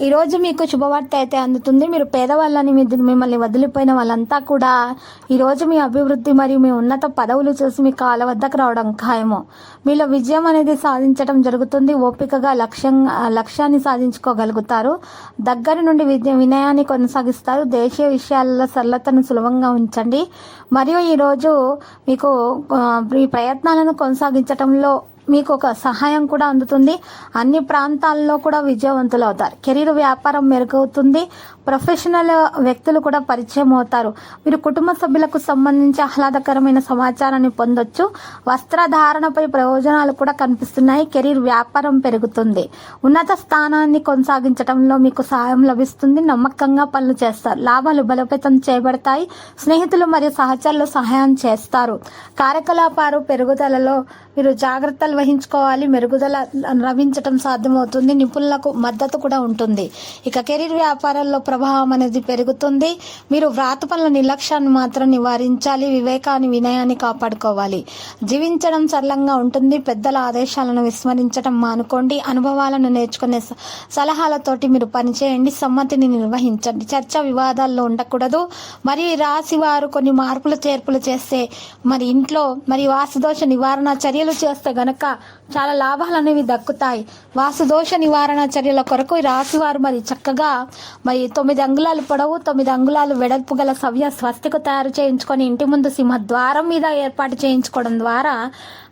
ఈ రోజు మీకు శుభవార్త అయితే అందుతుంది. మీరు పేదవాళ్ళని మీ- మిమ్మల్ని వదిలిపోయిన వాళ్ళంతా కూడా ఈ రోజు మీ అభివృద్ధి మరియు మీ ఉన్నత పదవులు చూసి మీ కాల వద్దకు రావడం ఖాయము. మీలో విజయం అనేది సాధించడం జరుగుతుంది. ఓపికగా లక్ష్యం లక్ష్యాన్ని సాధించుకోగలుగుతారు. దగ్గర నుండి విద్య వినయాన్ని కొనసాగిస్తారు. దేశీయ విషయాలలో సరళతను సులభంగా ఉంచండి. మరియు ఈరోజు మీకు మీ ప్రయత్నాలను కొనసాగించడంలో మీకు ఒక సహాయం కూడా అందుతుంది. అన్ని ప్రాంతాల్లో కూడా విజయవంతులు అవుతారు కెరీర్ వ్యాపారం మెరుగవుతుంది. ప్రొఫెషనల్ వ్యక్తులు కూడా పరిచయం అవుతారు. మీరు కుటుంబ సభ్యులకు సంబంధించి ఆహ్లాదకరమైన సమాచారాన్ని పొందొచ్చు. వస్త్రధారణపై ప్రయోజనాలు కూడా కనిపిస్తున్నాయి. కెరీర్ వ్యాపారం పెరుగుతుంది. ఉన్నత స్థానాన్ని కొనసాగించడంలో మీకు సహాయం లభిస్తుంది. నమ్మకంగా పనులు చేస్తారు. లాభాలు బలోపేతం చేయబడతాయి. స్నేహితులు మరియు సహచరులు సహాయం చేస్తారు. కార్యకలాపాలు పెరుగుదలలో మీరు జాగ్రత్తలు వహించుకోవాలి మెరుగుదల రవించటం సాధ్యమవుతుంది. నిపుణులకు మద్దతు కూడా ఉంటుంది. ఇక కెరీర్ వ్యాపారాల్లో ప్రభావం అనేది పెరుగుతుంది. మీరు వ్రాత పనుల నిర్లక్ష్యాన్ని మాత్రం నివారించాలి. వివేకాన్ని వినయాన్ని కాపాడుకోవాలి. జీవించడం సరళంగా ఉంటుంది. పెద్దల ఆదేశాలను విస్మరించడం మానుకోండి. అనుభవాలను నేర్చుకునే స- సలహాలతోటి మీరు పనిచేయండి. సమ్మతిని నిర్వహించండి. చర్చ వివాదాల్లో ఉండకూడదు. మరి రాసి రాశి వారు కొన్ని మార్పులు చేర్పులు చేస్తే మరి ఇంట్లో మరి వాసుదోష నివారణ చర్యలు చేస్తే గనక చాలా లాభాలు అనేవి దక్కుతాయి. వాసుదోష నివారణ చర్యల కొరకు రాశివారు మరి చక్కగా మరి తొమ్మిది అంగుళాలు పొడవు తొమ్మిది అంగుళాలు వెడల్పు గల సవ్య స్వస్తికు తయారు చేయించుకొని ఇంటి ముందు సింహ ద్వారం మీద ఏర్పాటు చేయించుకోవడం ద్వారా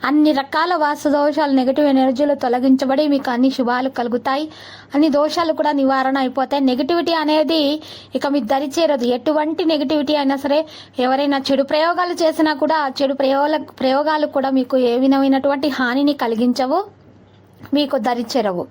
అన్ని రకాల వాసుదోషాలు నెగిటివ్ ఎనర్జీలు తొలగించబడి మీకు అన్ని శుభాలు కలుగుతాయి. అన్ని దోషాలు కూడా నివారణ అయిపోతాయి. నెగిటివిటీ అనేది ఇక మీ దరి చేరదు. ఎటువంటి నెగిటివిటీ అయినా సరే ఎవరైనా చెడు ప్రయోగాలు చేసినా కూడా చెడు ప్రయోగాల ప్రయోగాలు కూడా మీకు ఏ విధమైనటువంటి హానిని కలిగించవు? మీకు దరిచెరవు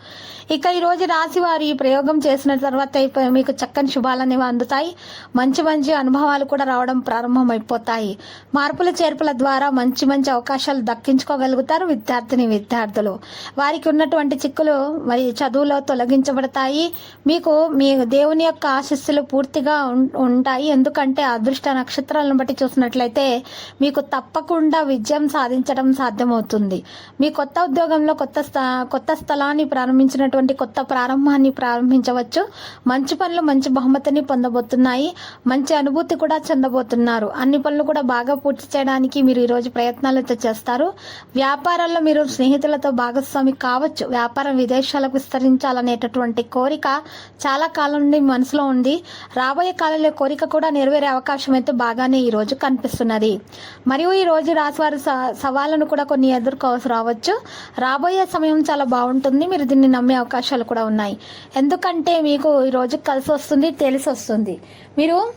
ఇక ఈరోజు రాశివారు వారు ఈ ప్రయోగం చేసిన తర్వాత మీకు చక్కని శుభాలనేవి అందుతాయి. మంచి మంచి అనుభవాలు కూడా రావడం ప్రారంభమైపోతాయి. మార్పుల చేర్పుల ద్వారా మంచి మంచి అవకాశాలు దక్కించుకోగలుగుతారు విద్యార్థిని విద్యార్థులు. వారికి ఉన్నటువంటి చిక్కులు మరి చదువులో తొలగించబడతాయి. మీకు మీ దేవుని యొక్క ఆశస్సులు పూర్తిగా ఉం- ఉంటాయి. ఎందుకంటే అదృష్ట నక్షత్రాలను బట్టి చూసినట్లయితే మీకు తప్పకుండా విజయం సాధించడం సాధ్యమవుతుంది. మీ కొత్త ఉద్యోగంలో కొత్త స్థా కొత్త స్థలాన్ని ప్రారంభించినటువంటి కొత్త ప్రారంభాన్ని ప్రారంభించవచ్చు. మంచి పనులు మంచి బహుమతిని పొందబోతున్నాయి. మంచి అనుభూతి కూడా చెందబోతున్నారు. అన్ని పనులు కూడా బాగా పూర్తి చేయడానికి మీరు ఈరోజు ప్రయత్నాలతో చేస్తారు. వ్యాపారాల్లో మీరు స్నేహితులతో భాగస్వామి కావచ్చు. వ్యాపారం విదేశాలకు విస్తరించాలనేటటువంటి కోరిక చాలా కాలం నుండి మనసులో ఉంది. రాబోయే కాలంలో కోరిక కూడా నెరవేరే అవకాశం అయితే బాగానే ఈ రోజు కనిపిస్తున్నది. మరియు ఈ రోజు రాశివారి స- సవాళ్ళను కూడా కొన్ని ఎదుర్కోవాల్సి రావచ్చు. రాబోయే సమయం చాలా బాగుంటుంది. మీరు దీన్ని నమ్మే అవకాశాలు కూడా ఉన్నాయి. ఎందుకంటే మీకు ఈ రోజు కలిసి వస్తుంది తెలిసి వస్తుంది. మీరు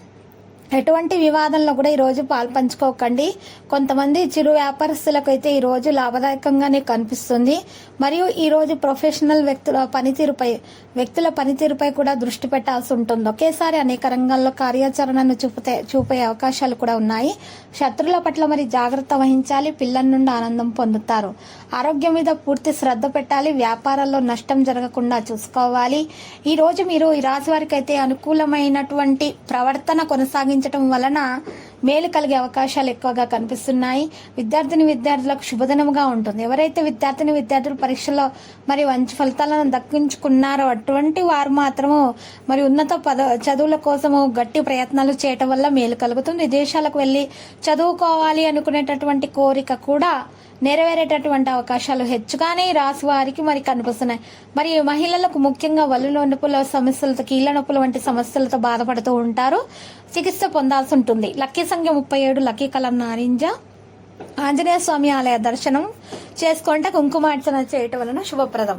ఎటువంటి వివాదంలో కూడా ఈరోజు పాలు పంచుకోకండి. కొంతమంది చిరు వ్యాపారస్తులకు అయితే ఈరోజు లాభదాయకంగానే కనిపిస్తుంది. మరియు ఈరోజు ప్రొఫెషనల్ వ్యక్తుల పనితీరుపై వ్యక్తుల పనితీరుపై కూడా దృష్టి పెట్టాల్సి ఉంటుంది. ఒకేసారి అనేక రంగాల్లో కార్యాచరణను చూపితే చూపే అవకాశాలు కూడా ఉన్నాయి. శత్రుల పట్ల మరి జాగ్రత్త వహించాలి పిల్లల నుండి ఆనందం పొందుతారు. ఆరోగ్యం మీద పూర్తి శ్రద్ధ పెట్టాలి వ్యాపారాల్లో నష్టం జరగకుండా చూసుకోవాలి. ఈరోజు మీరు ఈ రాశి వారికి అయితే అనుకూలమైనటువంటి ప్రవర్తన కొనసాగించడం వలన మేలు కలిగే అవకాశాలు ఎక్కువగా కనిపిస్తున్నాయి. విద్యార్థిని విద్యార్థులకు శుభదినముగా ఉంటుంది. ఎవరైతే విద్యార్థిని విద్యార్థులు పరీక్షలో మరి మంచి ఫలితాలను దక్కించుకున్నారో అటువంటి వారు మాత్రము మరి ఉన్నత పద చదువుల కోసము గట్టి ప్రయత్నాలు చేయటం వల్ల మేలు కలుగుతుంది. విదేశాలకు వెళ్ళి చదువుకోవాలి అనుకునేటటువంటి కోరిక కూడా నెరవేరేటటువంటి అవకాశాలు హెచ్చుగానే రాసి వారికి మరి కనిపిస్తున్నాయి. మరి మహిళలకు ముఖ్యంగా వల్లులో నొప్పుల సమస్యలతో కీళ్ళ నొప్పుల వంటి సమస్యలతో బాధపడుతూ ఉంటారు. చికిత్స పొందాల్సి ఉంటుంది. లక్కీ సంఖ్య ముప్పై ఏడు లక్కీ కలర్ నారింజ. ఆంజనేయ స్వామి ఆలయ దర్శనం చేసుకుంటే కుంకుమార్చన చేయటం వలన శుభప్రదం.